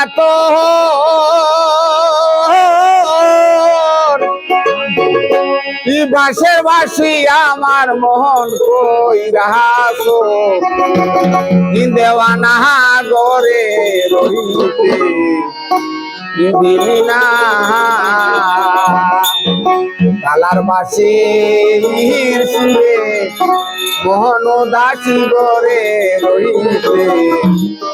এত বাসে বাসি আমার মোহন কই দেওয়ানা গরে রহিতে। না। কালার বাসে সুরে, মোহন দাসি গরে রহিতে।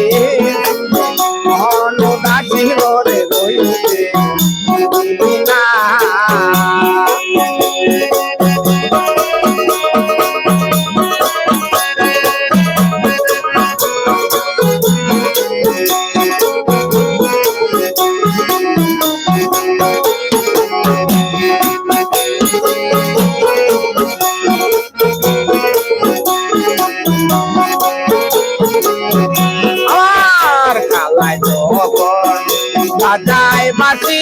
দিতে কাদায় মাটি।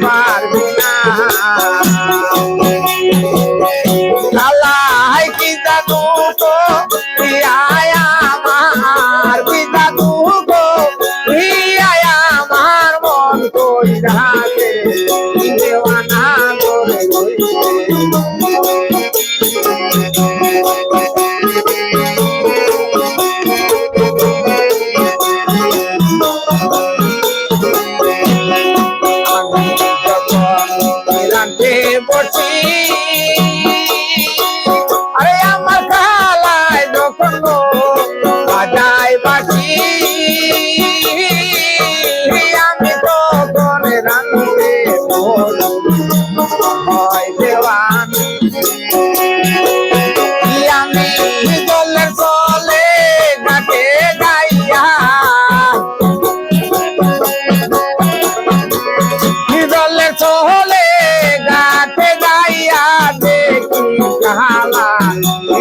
Marvin. করছি আরে আমার খালায় যখন বাজায় বাসি আমি তখন রান্ধে হয় দেওয়ানি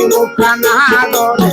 মুখানা ধর